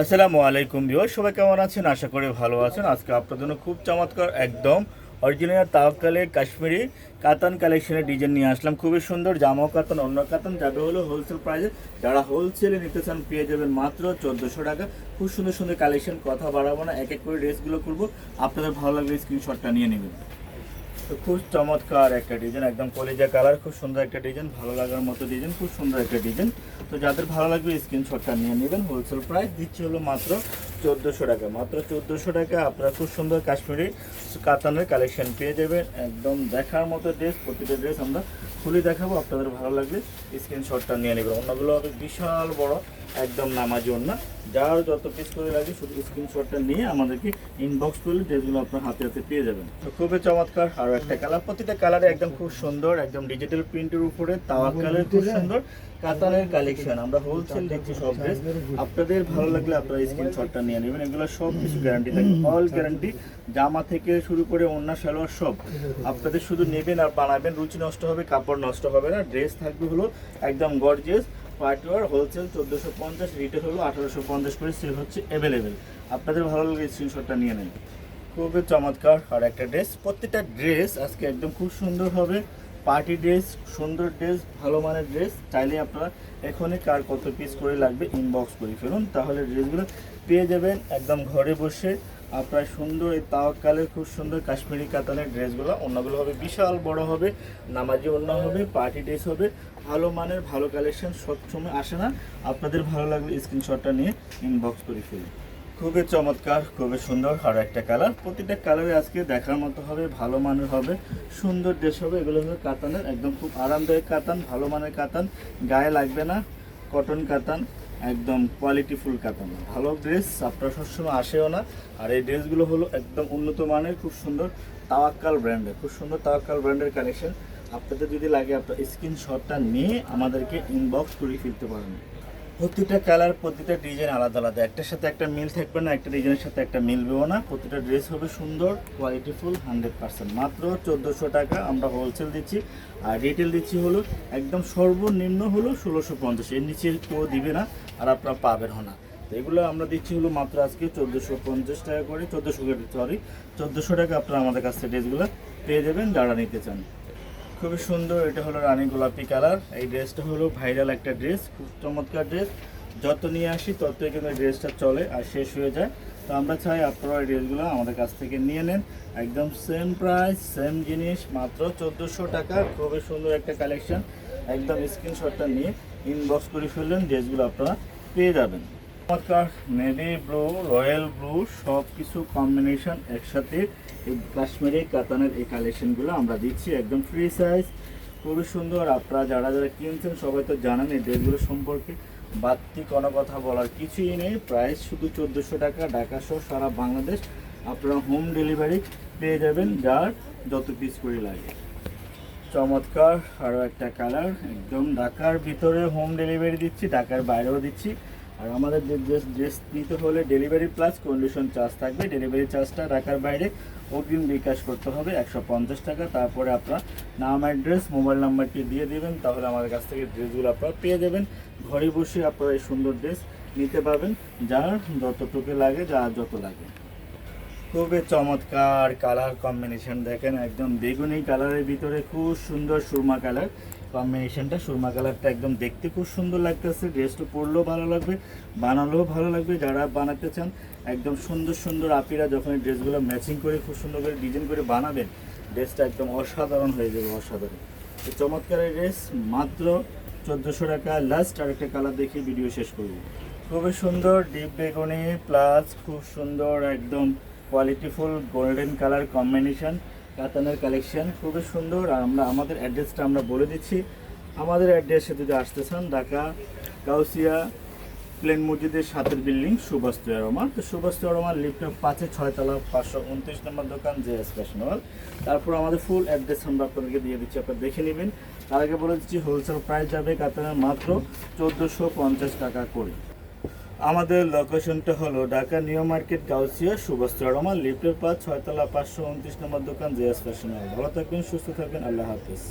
আসসালামু আলাইকুম বিও সবাই কেমন আছেন? আশা করি ভালো আছেন। আজকে আপনাদের জন্য খুব চমৎকার একদম অরিজিনাল তাওয়াক্কালে কাশ্মীরি কাতান কালেকশনের ডিজাইন নিয়ে আসলাম। খুবই সুন্দর জামা কাতান, অন্য কাতান, যাবে হলো হোলসেল প্রাইসে যারা হোলসেলে নিতে চান, পেয়ে যাবেন মাত্র চোদ্দোশো টাকা। খুব সুন্দর সুন্দর কালেকশন কথা বাড়াবো না, এক এক করে ড্রেসগুলো করব আপনাদের ভালো লাগলে স্ক্রিনশটটা নিয়ে নেবেন। তো খুব চমৎকার একটা ডিজাইন একদম কলিজা কালার খুব সুন্দর একটা ডিজাইন ভালো লাগার মতো ডিজাইন খুব সুন্দর একটা ডিজাইন তো যাদের ভালো লাগবে স্ক্রিনশটটা নিয়ে নেবেন হোলসেল প্রাইস দিচ্ছি হলো মাত্র চোদ্দোশো টাকা। মাত্র চোদ্দোশো টাকা আপনারা খুব সুন্দর কাশ্মীরি কাতানের কালেকশন পেয়ে যাবেন। একদম দেখার মতো ড্রেস প্রতিটা ড্রেস আমরা খুলে দেখাবো, আপনাদের ভালো লাগলে স্ক্রিনশটটা নিয়ে নেবেন। অন্যগুলো হবে বিশাল বড়, একদম নামাজ অন্য। যার যত পিস করে লাগে শুধু স্ক্রিনশটটা নিয়ে আমাদেরকে ইনবক্স করলে ড্রেসগুলো আপনার হাতে হাতে পেয়ে যাবেন। তো খুবই চমৎকার। আরও একটা কালার প্রতিটা কালারে একদম খুব সুন্দর একদম ডিজিটাল প্রিন্টের উপরে তাওয়া কালার খুব সুন্দর। কাতানের কালেকশন আমরা হোলসেল দিচ্ছি সব ড্রেস আপনাদের ভালো লাগলে আপনারা স্ক্রিনশটটা নিয়ে নেবেন। এগুলো সব কিছু গ্যারান্টি থাকে। অল গ্যারান্টি জামা থেকে শুরু করে অন্য সালোয়ার সব আপনাদের শুধু নেবেন আর বানাবেন। রুচি নষ্ট হবে কাপড় নষ্ট হবে না। ড্রেস থাকবে হলো একদম গর্জিয়াস পার্টিওয়ার হোলসেল চোদ্দোশো পঞ্চাশ রিটেল হলো আঠারোশো পঞ্চাশ করে সেল হচ্ছে অ্যাভেলেবেল আপনাদের ভালো লাগলে স্ক্রিনশটটা নিয়ে নেন। খুবই চমৎকার আর একটা ড্রেস প্রত্যেকটা ড্রেস আজকে একদম খুব সুন্দর হবে। পার্টি ড্রেস সুন্দর ড্রেস ভালো মানের ড্রেস চাইলে আপনারা এখনই কার কত পিস করে লাগবে ইনবক্স করে ফেলুন। তাহলে ড্রেসগুলো পেয়ে যাবেন একদম ঘরে বসে। আপনার সুন্দর, এই তাওয়াক্কালের খুব সুন্দর কাশ্মীরি কাতানের ড্রেসগুলো। অন্যগুলো হবে বিশাল, বড় হবে, নামাজি অন্য হবে, পার্টি ড্রেস হবে। ভালো মানের, ভালো কালেকশন সবসময় আসে না। আপনাদের ভালো লাগলে স্ক্রিনশটটা নিয়ে ইনবক্স করে ফেলুন। খুবই চমৎকার, খুবই সুন্দর, আর একটা কালার প্রতিটা কালারে আজকে দেখার মতো হবে, ভালো মানের হবে, সুন্দর ড্রেস হবে। এগুলো হবে কাতানের, একদম খুব আরামদায়ক কাতান, ভালো মানের কাতান। গায়ে লাগবে না কটন কাতান। একদম কোয়ালিটিফুল কাতান। ভালো ড্রেস আপনার সবসময় আসেও না। আর এই ড্রেসগুলো হলো একদম উন্নত মানের, খুব সুন্দর তাওয়াক্কাল ব্র্যান্ডের খুব সুন্দর তাওয়াক্কাল ব্র্যান্ডের কালেকশন আপনাদের যদি লাগে আপনার স্ক্রিনশটটা নিয়ে আমাদেরকে ইনবক্স করে ফিরতে পারেন। প্রতিটা কালার প্রতিটা ডিজাইন আলাদা আলাদা। একটার সাথে একটা মিল থাকবে না, একটা ডিজাইনের সাথে একটা মিলবেও না। প্রতিটা ড্রেস হবে সুন্দর কোয়ালিটিফুল হান্ড্রেড পার্সেন্ট মাত্র চোদ্দোশো টাকা আমরা হোলসেল দিচ্ছি। আর রিটেল দিচ্ছি হলো একদম সর্বনিম্ন হলো ষোলোশো পঞ্চাশ। এর নিচে কেউ দিবে না আর আপনারা পাবেন না। তো এগুলো আমরা দিচ্ছি হলো মাত্র আজকে চোদ্দোশো পঞ্চাশ টাকা করে। চোদ্দোশো সরি চোদ্দোশো টাকা আপনারা আমাদের কাছ থেকে ড্রেসগুলো পেয়ে যাবেন, যারা নিতে চান। খুবই সুন্দর, এটা হলো রানী গোলাপি কালার। এই ড্রেসটা হলো ভাইরাল একটা ড্রেস, খুব চমৎকার ড্রেস। যত নিয়ে আসি ততই কিন্তু ড্রেসটা চলে আর শেষ হয়ে যায়। তো আমরা চাই আপনারা এই ড্রেসগুলো আমাদের কাছ থেকে নিয়ে নেন। একদম সেম প্রাইস, সেম জিনিস, মাত্র চোদ্দোশো টাকা। খুবই সুন্দর একটা কালেকশন। একদম স্ক্রিনশটটা নিয়ে ইনবক্স করে ফেললেন, ড্রেসগুলো আপনারা পেয়ে যাবেন। চমৎকার নেভি ব্লু, রয়্যাল ব্লু সব কিছু কম্বিনেশন একসাথে এই কাশ্মীরি কাতানের এই কালেকশনগুলো আমরা দিচ্ছি, একদম ফ্রি সাইজ খুবই সুন্দর। আপনারা যারা যারা কিনছেন সবাই তো জানেন এই ড্রেসগুলো সম্পর্কে। বাড়তি কোনো কথা বলার কিছুই নেই প্রাইস শুধু চোদ্দোশো টাকা, ঢাকা সহ সারা বাংলাদেশ আপনারা হোম ডেলিভারি পেয়ে যাবেন যার যত পিস করে লাগে। চমৎকার আরও একটা কালার একদম ঢাকার ভিতরে হোম ডেলিভারি দিচ্ছি, ঢাকার বাইরেও দিচ্ছি। আর আমাদের ড্রেস নিতে হলে ডেলিভারি প্লাস কন্ডিশন চার্জ থাকবে। ডেলিভারি চার্জটা ঢাকার বাইরে অগ্রিম বিকাশ করতে হবে একশো পঞ্চাশ টাকা। তারপরে আপনার নাম অ্যাড্রেস মোবাইল নাম্বারটি দিয়ে দেবেন। তাহলে আমাদের কাছ থেকে ড্রেসগুলো আপনারা পেয়ে যাবেন। ঘরে বসে আপনারা এই সুন্দর ড্রেস নিতে পারবেন, যার যতটুকু লাগে, যা যত লাগে। খুবই চমৎকার কালার কম্বিনেশন দেখেন, একদম বেগুনি কালারের ভিতরে খুব সুন্দর সুরমা কালার কম্বিনেশনটা সুরমা কালারটা একদম দেখতে খুব সুন্দর লাগতেছে ড্রেসটা পরলেও ভালো লাগবে, বানালেও ভালো লাগবে, যারা বানাতে চান, একদম সুন্দর সুন্দর আপিরা যখন এই ড্রেসগুলো ম্যাচিং করে খুব সুন্দর করে ডিজাইন করে বানাবেন ড্রেসটা একদম অসাধারণ হয়ে যাবে, অসাধারণ। তো চমৎকার ড্রেস মাত্র চোদ্দোশো টাকা। লাস্ট আরেকটা কালার দেখিয়ে ভিডিও শেষ করব। খুবই সুন্দর ডিপ বেগুনি প্লাস খুব সুন্দর একদম কোয়ালিটিফুল গোল্ডেন কালার কম্বিনেশন কাতানের কালেকশন খুবই সুন্দর। আর আমরা, আমাদের অ্যাড্রেসটা আমরা বলে দিচ্ছি। আমাদের অ্যাড্রেসে যদি আসতে চান, ঢাকা কাউসিয়া প্লেন মসজিদের সাতের বিল্ডিং সুভাষ রহমান। তো সুভাষ রহমান লিফটে পাঁচে ছয়তলা পাঁচশো উনত্রিশ নম্বর দোকান, জে এস ফ্যাশনেবল তারপর আমাদের ফুল অ্যাড্রেস আমরা আপনাদেরকে দিয়ে দিচ্ছি, আপনারা দেখে নেবেন। তার আগে বলে দিচ্ছি হোলসেল প্রাইস যাবে কাতানের মাত্র চোদ্দোশো পঞ্চাশ টাকা করে। আমাদের লোকেশনটা হলো ঢাকা নিউ মার্কেট, গাউসিয়া, সুভাষ রমা লিফটের পাঁচ, ছয়তলা পাঁচশো উনত্রিশ নম্বর দোকান জিয়াস ফ্যাশন ভালো থাকবেন, সুস্থ থাকবেন, আল্লাহ হাফিজ।